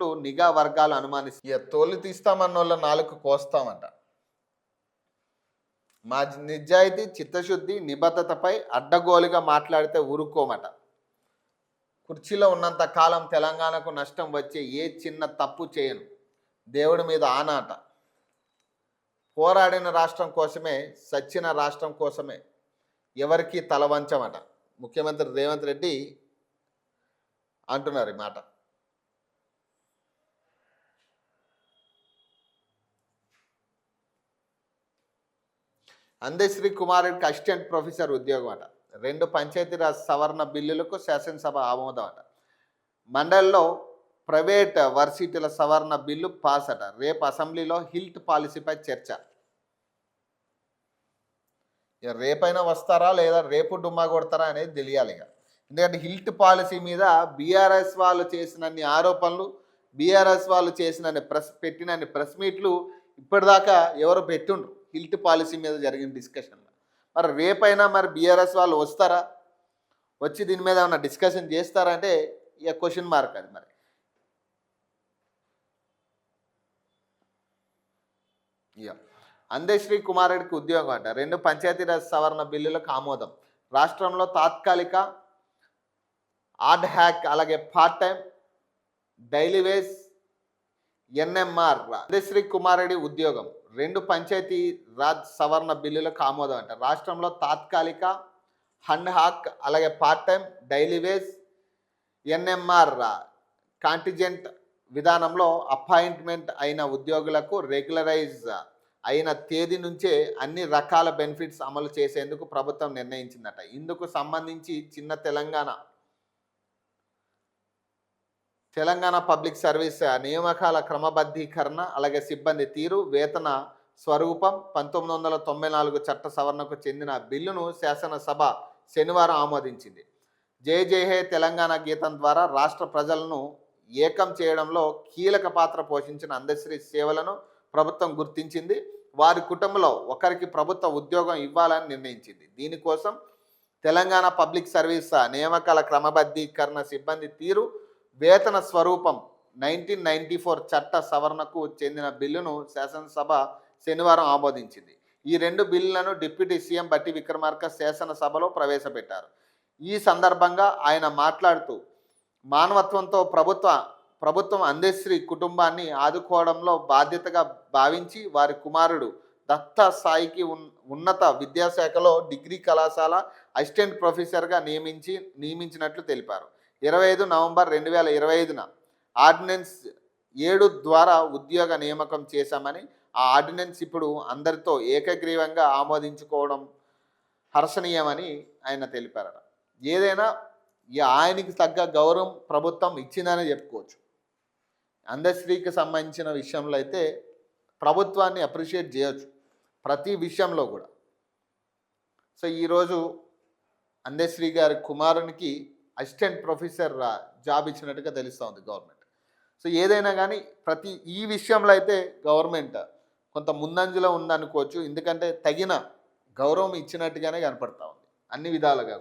నిఘా వర్గాలు అనుమానిస్తాయి ఇక తోలు తీస్తామన్న వాళ్ళ నాలుగు కోస్తామంట. మా నిజాయితీ చిత్తశుద్ధి నిబద్ధతపై అడ్డగోలుగా మాట్లాడితే ఊరుకోమట. కుర్చీలో ఉన్నంత కాలం తెలంగాణకు నష్టం వచ్చే ఏ చిన్న తప్పు చేయను. దేవుడి మీద ఆనాట. పోరాడిన రాష్ట్రం కోసమే సచ్చిన రాష్ట్రం కోసమే ఎవరికి తలవంచమట ముఖ్యమంత్రి రేవంత్ రెడ్డి అంటున్నారు ఈ మాట. అందశ్రీ కుమారుడికి అసిస్టెంట్ ప్రొఫెసర్ ఉద్యోగం అట. రెండు పంచాయతీరాజ్ సవరణ బిల్లులకు శాసనసభ ఆమోదం అట. మండలిలో ప్రైవేట్ వర్సిటీల సవరణ బిల్లు పాస్ అట. రేపు అసెంబ్లీలో హిల్ట్ పాలసీపై చర్చ. రేపైనా వస్తారా లేదా రేపు డుమ్మా కొడతారా అనేది తెలియాలి ఇక. ఎందుకంటే హిల్ట్ పాలసీ మీద బీఆర్ఎస్ వాళ్ళు చేసినన్ని ఆరోపణలు బీఆర్ఎస్ వాళ్ళు చేసినన్ని ప్రెస్ పెట్టినన్ని ప్రెస్ మీట్లు ఇప్పటిదాకా ఎవరు పెట్టుండ్రు? హిల్ట్ పాలసీ మీద జరిగిన డిస్కషన్లో మరి రేపైనా మరి బీఆర్ఎస్ వాళ్ళు వస్తారా? వచ్చి దీని మీద ఏమైనా డిస్కషన్ చేస్తారా అంటే ఇక క్వశ్చన్ మార్క్ అది మరి. ఇక అందశ్రీ కుమారుడికి ఉద్యోగం అంట. రెండు పంచాయతీరాజ్ సవరణ బిల్లులకు ఆమోదం. రాష్ట్రంలో తాత్కాలిక ఆడ్ హ్యాక్ అలాగే part time daily wages NMR. Andesri కుమారుడి ఉద్యోగం. రెండు పంచాయతీ రాజ్ సవరణ బిల్లులకు ఆమోదం అంట. రాష్ట్రంలో తాత్కాలిక హండ్ హాక్ అలాగే part time daily wage NMR contingent విధానంలో అపాయింట్మెంట్ అయిన ఉద్యోగులకు రెగ్యులరైజ్ అయిన తేదీ నుంచే అన్ని రకాల బెనిఫిట్స్ అమలు చేసేందుకు ప్రభుత్వం నిర్ణయించిందట. ఇందుకు సంబంధించి చిన్న తెలంగాణ తెలంగాణ పబ్లిక్ సర్వీస్ నియామకాల క్రమబద్ధీకరణ అలాగే సిబ్బంది తీరు వేతన స్వరూపం పంతొమ్మిది వందల తొంభై నాలుగు చట్ట సవరణకు చెందిన బిల్లును శాసనసభ శనివారం ఆమోదించింది. జై జై హే తెలంగాణ గీతం ద్వారా రాష్ట్ర ప్రజలను ఏకం చేయడంలో కీలక పాత్ర పోషించిన అందశ్రీ సేవలను ప్రభుత్వం గుర్తించింది. వారి కుటుంబంలో ఒకరికి ప్రభుత్వ ఉద్యోగం ఇవ్వాలని నిర్ణయించింది. దీనికోసం తెలంగాణ పబ్లిక్ సర్వీస్ నియామకాల క్రమబద్ధీకరణ సిబ్బంది తీరు వేతన స్వరూపం నైన్టీన్ నైన్టీ ఫోర్ చట్ట సవరణకు చెందిన బిల్లును శాసనసభ శనివారం ఆమోదించింది. ఈ రెండు బిల్లులను డిప్యూటీ సీఎం బట్టి విక్రమార్క శాసనసభలో ప్రవేశపెట్టారు. ఈ సందర్భంగా ఆయన మాట్లాడుతూ మానవత్వంతో ప్రభుత్వ ప్రభుత్వం అందశ్రీ కుటుంబాన్ని ఆదుకోవడంలో బాధ్యతగా భావించి వారి కుమారుడు దత్త స్థాయికి ఉన్ ఉన్నత విద్యాశాఖలో డిగ్రీ కళాశాల అసిస్టెంట్ ప్రొఫెసర్గా నియమించి నియమించినట్లు తెలిపారు. ఇరవై ఐదు నవంబర్ రెండు వేల ఇరవై ఐదున ఆర్డినెన్స్ ఏడు ద్వారా ఉద్యోగ నియామకం చేశామని ఆ ఆర్డినెన్స్ ఇప్పుడు అందరితో ఏకగ్రీవంగా ఆమోదించుకోవడం హర్షణీయమని ఆయన తెలిపారట. ఏదైనా ఈ ఆయనకి తగ్గ గౌరవం ప్రభుత్వం ఇచ్చిందని చెప్పుకోవచ్చు. అందశ్రీకి సంబంధించిన విషయంలో అయితే ప్రభుత్వాన్ని అప్రిషియేట్ చేయొచ్చు ప్రతి విషయంలో కూడా. సో ఈరోజు అందశ్రీ గారి కుమారునికి అసిస్టెంట్ ప్రొఫెసర్ జాబ్ ఇచ్చినట్టుగా తెలుస్తోంది గవర్నమెంట్. సో ఏదైనా కానీ ప్రతి ఈ విషయంలో అయితే గవర్నమెంట్ కొంత ముందంజలో ఉందనుకోవచ్చు. ఎందుకంటే తగిన గౌరవం ఇచ్చినట్టుగానే కనపడతా ఉంది. అన్ని విధాలుగా